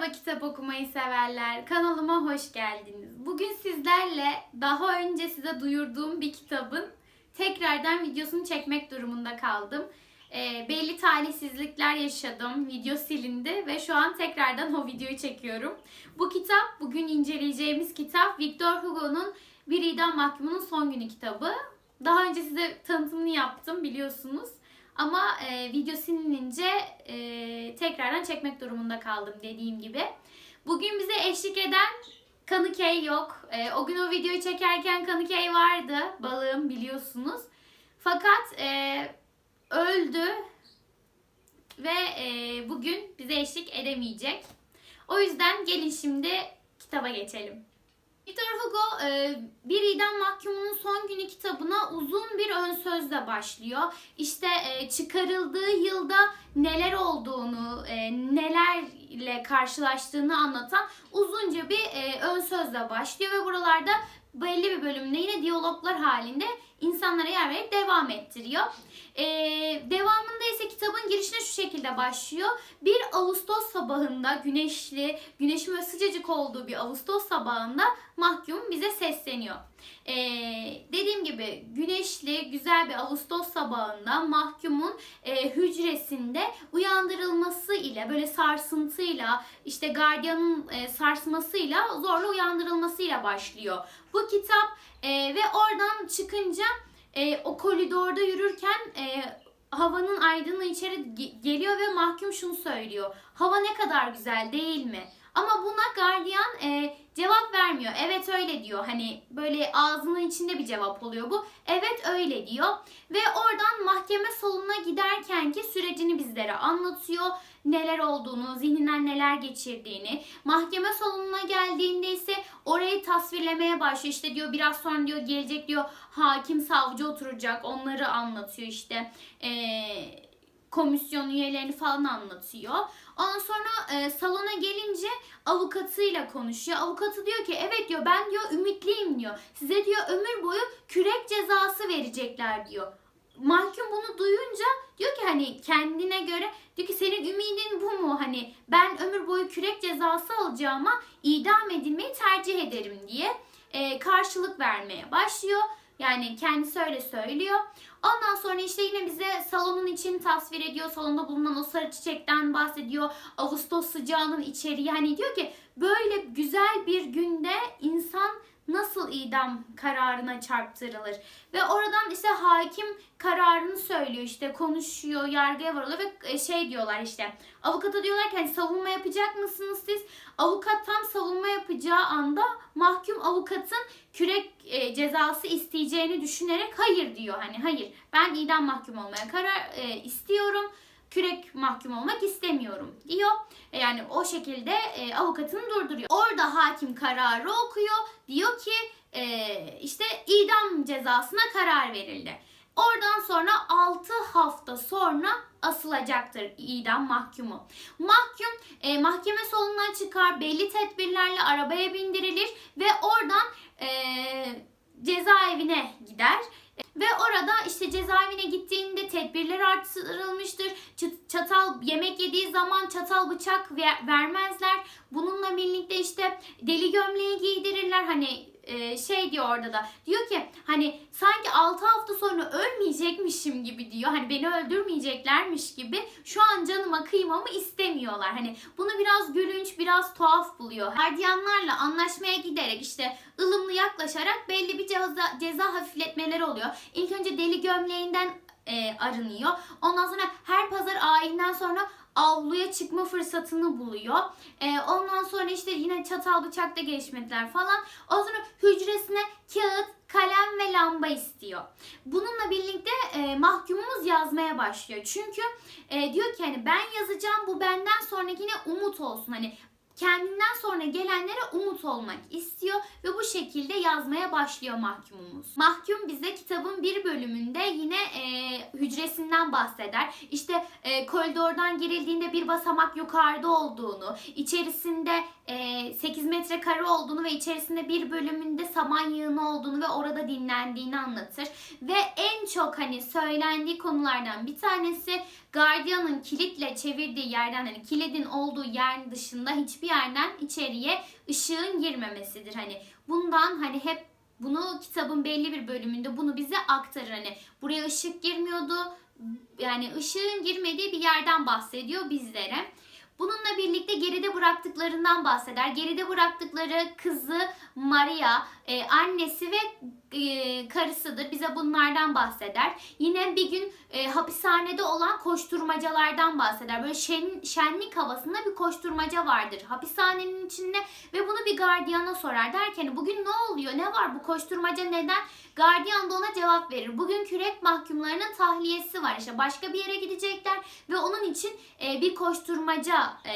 Merhaba kitap okumayı severler. Kanalıma hoş geldiniz. Bugün sizlerle daha önce size duyurduğum bir kitabın tekrardan videosunu çekmek durumunda kaldım. Ee, belli talihsizlikler yaşadım. Video silindi ve şu an tekrardan o videoyu çekiyorum. Bu kitap bugün inceleyeceğimiz kitap Victor Hugo'nun Bir İdam Mahkumunun Son Günü kitabı. Daha önce size tanıtımını yaptım biliyorsunuz. Ama e, video silinince e, tekrardan çekmek durumunda kaldım dediğim gibi. Bugün bize eşlik eden Kanıkey yok. E, o gün o videoyu çekerken Kanıkey vardı. Balığım biliyorsunuz. Fakat e, öldü ve e, bugün bize eşlik edemeyecek. O yüzden gelin şimdi kitaba geçelim. Victor Hugo e, Bir İdam Mahkumunun Son Günü kitabına uzun bir ön sözle başlıyor. İşte e, çıkarıldığı yılda neler olduğunu, e, nelerle karşılaştığını anlatan uzunca bir ön sözle başlıyor ve buralarda belli bir bölümde yine diyaloglar halinde insanlara yer verip devam ettiriyor. E, devamında ise kitabın girişine şu şekilde başlıyor. Bir Ağustos sabahında güneşli, güneşin ve sıcacık olduğu bir Ağustos sabahında mahkum bize sesleniyor. E, dediğim gibi güneşli, güzel bir Ağustos sabahında mahkumun e, hücresinde uyandırılması ile böyle sarsıntıyla işte gardiyanın e, sarsmasıyla zorla uyandırılmasıyla başlıyor. Bu kitap e, ve oradan çıkınca e, o koridorda yürürken e, havanın aydınlığı içeri ge- geliyor ve mahkum şunu söylüyor. Hava ne kadar güzel değil mi? Ama buna gardiyan e, cevap vermiyor. Evet öyle diyor. Hani böyle ağzının içinde bir cevap oluyor bu. Evet öyle diyor. Ve oradan mahkeme salonuna giderken ki sürecini bizlere anlatıyor. Neler olduğunu, zihninden neler geçirdiğini. Mahkeme salonuna geldiğinde ise orayı tasvirlemeye başlıyor. İşte diyor biraz sonra diyor gelecek diyor hakim savcı oturacak. Onları anlatıyor işte. Eee komisyon üyelerini falan anlatıyor. Ondan sonra e, salona gelince avukatıyla konuşuyor. Avukatı diyor ki evet diyor ben diyor ümitliyim diyor. Size diyor ömür boyu kürek cezası verecekler diyor. Mahkum bunu duyunca hani kendine göre diyor ki senin ümidin bu mu? Hani ben ömür boyu kürek cezası alacağıma idam edilmeyi tercih ederim diye e, karşılık vermeye başlıyor. Yani kendisi öyle söylüyor. Ondan sonra işte yine bize salonun içini tasvir ediyor. Salonda bulunan o sarı çiçekten bahsediyor. Ağustos sıcağının içeriği. Hani diyor ki böyle güzel bir günde insan nasıl idam kararına çarptırılır? Ve oradan işte hakim kararını söylüyor işte konuşuyor, yargıya varılıyor ve şey diyorlar işte avukata diyorlar ki hani savunma yapacak mısınız siz? Avukat tam savunma yapacağı anda mahkum avukatın kürek e, cezası isteyeceğini düşünerek hayır diyor hani hayır ben idam mahkum olmaya karar e, istiyorum kürek mahkum olmak istemiyorum diyor. E, Yani o şekilde e, avukatını durduruyor. Orada hakim kararı okuyor. Diyor ki e, işte idam cezasına karar verildi. Oradan sonra 6 hafta sonra asılacaktır idam mahkumu. Mahkum e, mahkeme salonuna çıkar, belli tedbirlerle arabaya bindirilir ve oradan e, cezaevine gider. Ve orada işte cezaevine gittiğinde tedbirler artırılmıştır. Çatal yemek yediği zaman çatal bıçak ver- vermezler. Bununla birlikte işte deli gömleği giydirirler. Hani e, şey diyor orada da. Diyor ki hani sanki 6 hafta sonra ölmeyecekmişim gibi diyor. Hani beni öldürmeyeceklermiş gibi. Şu an canıma kıymamı istemiyorlar. Hani bunu biraz gülünç, biraz tuhaf buluyor. Gardiyanlarla anlaşmaya giderek işte ılımlı yaklaşarak belli bir ceza, ceza hafifletmeleri oluyor. İlk önce deli gömleğinden e, arınıyor. Ondan sonra her pazar ayinden sonra avluya çıkma fırsatını buluyor. E, ondan sonra işte yine çatal bıçakta gelişmeler falan. Ondan sonra hücresine kağıt, kalem ve lamba istiyor. Bununla birlikte e, mahkumumuz yazmaya başlıyor. Çünkü e, diyor ki hani ben yazacağım bu benden sonrakine umut olsun. Hani kendinden sonra gelenlere umut olmak istiyor ve bu şekilde yazmaya başlıyor mahkumumuz. Mahkum bize kitabın bir bölümünde yine e, hücresinden bahseder. İşte e, koridordan girildiğinde bir basamak yukarıda olduğunu, içerisinde e, 8 metrekare olduğunu ve içerisinde bir bölümünde saman yığını olduğunu ve orada dinlendiğini anlatır. Ve en çok hani söylendiği konulardan bir tanesi gardiyanın kilitle çevirdiği yerden hani kilidin olduğu yer dışında hiçbir yerden içeriye ışığın girmemesidir. Hani bundan hani hep bunu kitabın belli bir bölümünde bunu bize aktarır. Hani buraya ışık girmiyordu. Yani ışığın girmediği bir yerden bahsediyor bizlere. Bununla birlikte geride bıraktıklarından bahseder. Geride bıraktıkları kızı Maria, e, annesi ve e, karısıdır. Bize bunlardan bahseder. Yine bir gün e, hapishanede olan koşturmacalardan bahseder. Böyle şen, şenlik havasında bir koşturmaca vardır hapishanenin içinde ve bunu bir gardiyana sorar. Derken bugün ne oluyor? Ne var bu koşturmaca neden? Gardiyan da ona cevap verir. Bugün kürek mahkumlarının tahliyesi var. İşte başka bir yere gidecekler ve onun için e, bir koşturmaca e,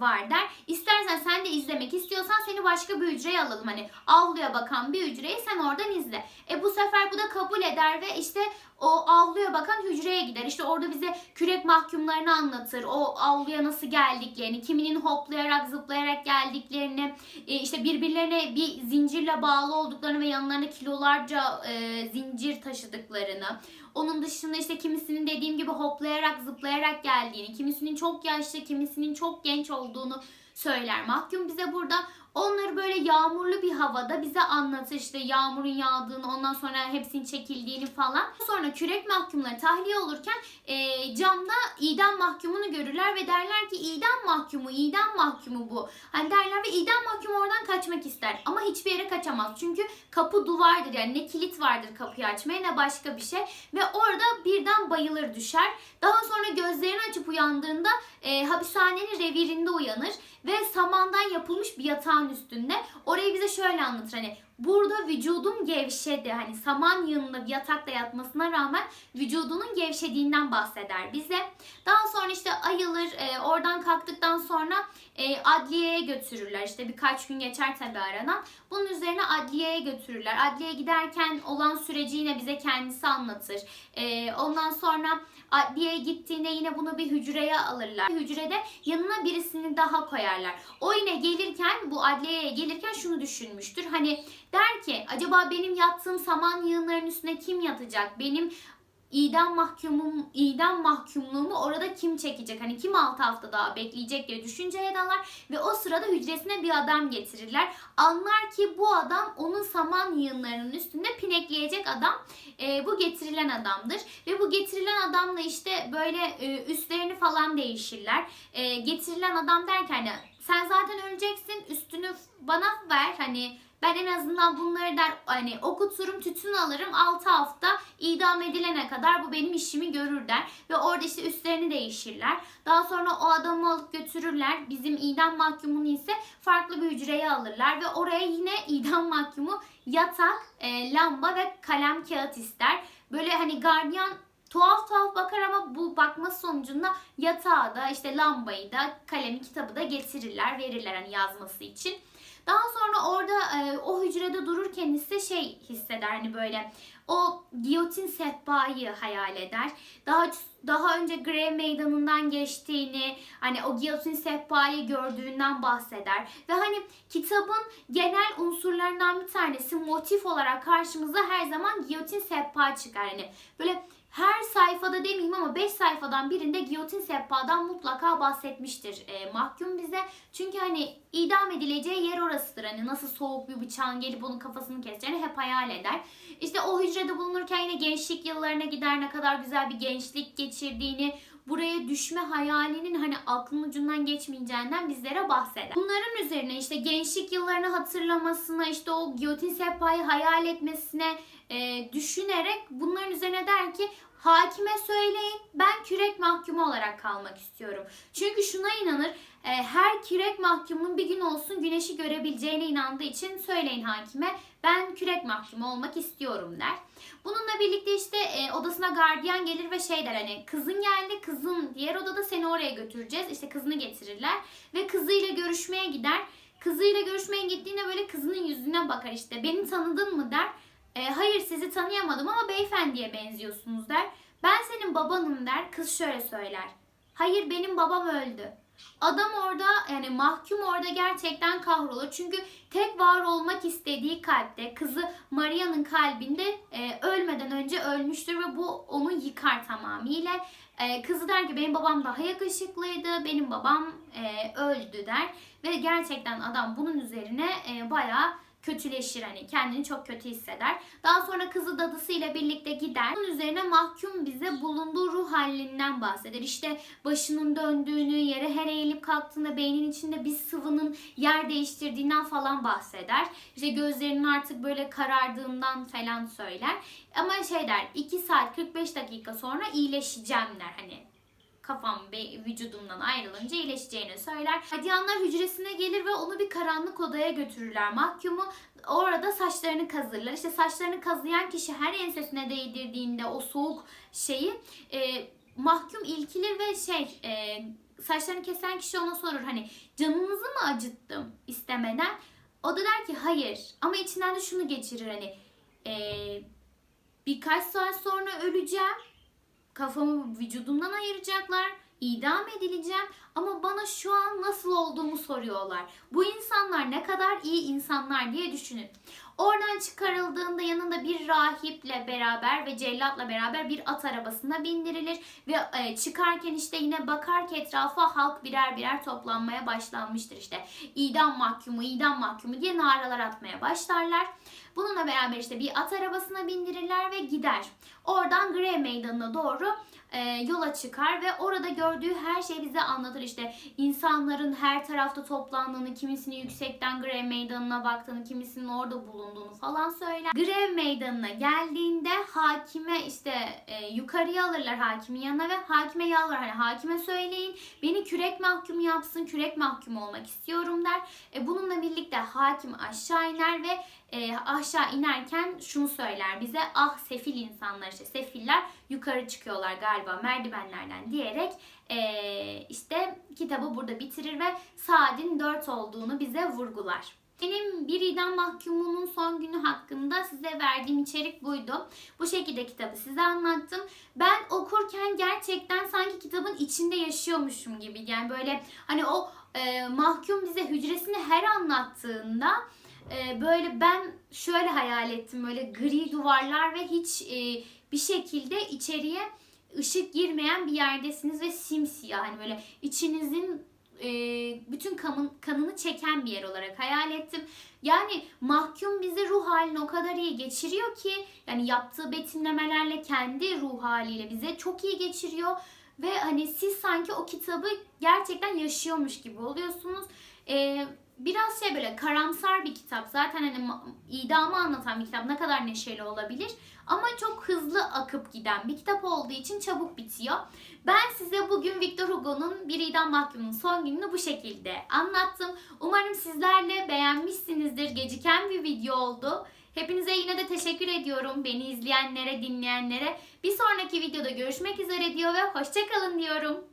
var der. İstersen sen de izlemek istiyorsan seni başka bir hücreye alalım. Hani avluya bakan bir hücreyi sen oradan izle. E bu sefer bu da kabul eder ve işte o avluya bakan hücreye gider. İşte orada bize kürek mahkumlarını anlatır. O avluya nasıl geldiklerini, kiminin hoplayarak zıplayarak geldiklerini, e, işte birbirlerine bir zincirle bağlı olduklarını ve yanlarında kilolarca e, zincir taşıdıklarını. Onun dışında işte kimisinin dediğim gibi hoplayarak zıplayarak geldiğini, kimisinin çok yaşlı, kimisinin çok genç olduğunu söyler. Mahkum bize burada onları böyle yağmurlu bir havada bize anlatır işte yağmurun yağdığını ondan sonra hepsinin çekildiğini falan. Sonra kürek mahkumları tahliye olurken e, camda idam mahkumunu görürler ve derler ki idam mahkumu, idam mahkumu bu. Hani derler ve idam mahkumu oradan kaçmak ister ama hiçbir yere kaçamaz. Çünkü kapı duvardır yani ne kilit vardır kapıyı açmaya ne başka bir şey ve orada birden bayılır düşer. Daha sonra gözlerini açıp uyandığında e, hapishanenin revirinde uyanır ve samandan yapılmış bir yatağın üstünde. Orayı bize şöyle anlatır hani burada vücudum gevşedi. Hani saman yığınında bir yatakta yatmasına rağmen vücudunun gevşediğinden bahseder bize. Daha sonra işte ayılır. E, oradan kalktıktan sonra adliyeye götürürler. İşte birkaç gün geçer tabi aradan. Bunun üzerine adliyeye götürürler. Adliyeye giderken olan süreci yine bize kendisi anlatır. E, ondan sonra adliyeye gittiğinde yine bunu bir hücreye alırlar. Hücrede yanına birisini daha koyarlar. O yine gelirken bu adliyeye gelirken şunu düşünmüştür. Hani der ki acaba benim yattığım saman yığınlarının üstüne kim yatacak? Benim idam mahkumum idam mahkumluğumu orada kim çekecek? Hani kim 6 hafta daha bekleyecek diye düşünceye dalar ve o sırada hücresine bir adam getirirler. Anlar ki bu adam onun saman yığınlarının üstünde pinekleyecek adam. E, bu getirilen adamdır ve bu getirilen adamla işte böyle e, üstlerini falan değişirler. E, getirilen adam derken hani sen zaten öleceksin üstünü bana ver hani ben en azından bunları der hani okuturum tütün alırım 6 hafta idam edilene kadar bu benim işimi görür der. Ve orada işte üstlerini değişirler. Daha sonra o adamı alıp götürürler. Bizim idam mahkumunu ise farklı bir hücreye alırlar. Ve oraya yine idam mahkumu yatak, e, lamba ve kalem kağıt ister. Böyle hani gardiyan tuhaf tuhaf bakar ama bu bakması sonucunda yatağı da işte lambayı da kalemi kitabı da getirirler verirler hani yazması için. Daha sonra orada e, o hücrede dururken ise şey hisseder hani böyle o giyotin sehpayı hayal eder. Daha daha önce Grey Meydanı'ndan geçtiğini, hani o giyotin sehpayı gördüğünden bahseder. Ve hani kitabın genel unsurlarından bir tanesi motif olarak karşımıza her zaman giyotin sehpa çıkar. Hani böyle sayfada demeyeyim ama 5 sayfadan birinde giyotin sehpadan mutlaka bahsetmiştir e, mahkum bize. Çünkü hani idam edileceği yer orasıdır. Hani nasıl soğuk bir bıçağın gelip onun kafasını keseceğini hep hayal eder. İşte o hücrede bulunurken yine gençlik yıllarına gider ne kadar güzel bir gençlik geçirdiğini, buraya düşme hayalinin hani aklın ucundan geçmeyeceğinden bizlere bahseder. Bunların üzerine işte gençlik yıllarını hatırlamasına, işte o giyotin sehpayı hayal etmesine e, düşünerek bunların üzerine der ki hakime söyleyin ben kürek mahkumu olarak kalmak istiyorum. Çünkü şuna inanır e, her kürek mahkumunun bir gün olsun güneşi görebileceğine inandığı için söyleyin hakime ben kürek mahkumu olmak istiyorum der. Bununla birlikte işte e, odasına gardiyan gelir ve şey der hani kızın geldi kızın diğer odada seni oraya götüreceğiz. İşte kızını getirirler ve kızıyla görüşmeye gider. Kızıyla görüşmeye gittiğinde böyle kızının yüzüne bakar işte beni tanıdın mı der. E, hayır sizi tanıyamadım ama beyefendiye benziyorsunuz der. Ben senin babanım der. Kız şöyle söyler. Hayır benim babam öldü. Adam orada yani mahkum orada gerçekten kahrolur. Çünkü tek var olmak istediği kalpte kızı Maria'nın kalbinde e, ölmeden önce ölmüştür ve bu onu yıkar tamamıyla. E, kızı der ki benim babam daha yakışıklıydı, benim babam e, öldü der. Ve gerçekten adam bunun üzerine e, bayağı kötüleşir hani kendini çok kötü hisseder. Daha sonra kızı dadısıyla birlikte gider. Bunun üzerine mahkum bize bulunduğu ruh halinden bahseder. İşte başının döndüğünü, yere her eğilip kalktığında beynin içinde bir sıvının yer değiştirdiğinden falan bahseder. İşte gözlerinin artık böyle karardığından falan söyler. Ama şey der 2 saat 45 dakika sonra iyileşeceğim der hani kafam vücudumdan ayrılınca iyileşeceğini söyler. Hadiyanlar hücresine gelir ve onu bir karanlık odaya götürürler. Mahkumu orada saçlarını kazırlar. İşte saçlarını kazıyan kişi her ensesine değdirdiğinde o soğuk şeyi e, mahkum ilkilir ve şey e, saçlarını kesen kişi ona sorur hani canınızı mı acıttım istemeden. O da der ki hayır ama içinden de şunu geçirir hani e, birkaç saat sonra öleceğim kafamı vücudumdan ayıracaklar, idam edileceğim ama bana şu an nasıl olduğumu soruyorlar. Bu insanlar ne kadar iyi insanlar diye düşünün. Oradan çıkarıldığında yanında bir rahiple beraber ve cellatla beraber bir at arabasına bindirilir ve e, çıkarken işte yine bakar ki etrafa halk birer birer toplanmaya başlanmıştır işte. idam mahkumu, idam mahkumu diye naralar atmaya başlarlar. Bununla beraber işte bir at arabasına bindirirler ve gider. Oradan Grey Meydanı'na doğru e, yola çıkar ve orada gördüğü her şeyi bize anlatır. İşte insanların her tarafta toplandığını, kimisinin yüksekten Grev Meydanı'na baktığını, kimisinin orada bulunduğunu falan söyler. Grev Meydanı'na geldiğinde hakime işte e, yukarıya alırlar hakimin yanına ve hakime yalvar. Hani hakime söyleyin beni kürek mahkumu yapsın, kürek mahkumu olmak istiyorum der. E, bununla birlikte hakim aşağı iner ve e, aşağı inerken şunu söyler bize ah sefil insanlar işte sefiller yukarı çıkıyorlar galiba merdivenlerden diyerek e, işte kitabı burada bitirir ve saatin 4 olduğunu bize vurgular. Benim bir idam mahkumunun son günü hakkında size verdiğim içerik buydu. Bu şekilde kitabı size anlattım. Ben okurken gerçekten sanki kitabın içinde yaşıyormuşum gibi. Yani böyle hani o e, mahkum bize hücresini her anlattığında e, böyle ben şöyle hayal ettim. Böyle gri duvarlar ve hiç e, bir şekilde içeriye ışık girmeyen bir yerdesiniz ve simsiyah. Hani böyle içinizin e, bütün kanın, kanını çeken bir yer olarak hayal ettim. Yani mahkum bizi ruh halini o kadar iyi geçiriyor ki yani yaptığı betimlemelerle kendi ruh haliyle bize çok iyi geçiriyor. Ve hani siz sanki o kitabı gerçekten yaşıyormuş gibi oluyorsunuz. Ee, biraz şey böyle karamsar bir kitap. Zaten hani idamı anlatan bir kitap ne kadar neşeli olabilir. Ama çok hızlı akıp giden bir kitap olduğu için çabuk bitiyor. Ben size bugün Victor Hugo'nun Bir İdam Mahkumu'nun son gününü bu şekilde anlattım. Umarım sizlerle beğenmişsinizdir. Geciken bir video oldu. Hepinize yine de teşekkür ediyorum. Beni izleyenlere, dinleyenlere. Bir sonraki videoda görüşmek üzere diyor ve hoşçakalın diyorum.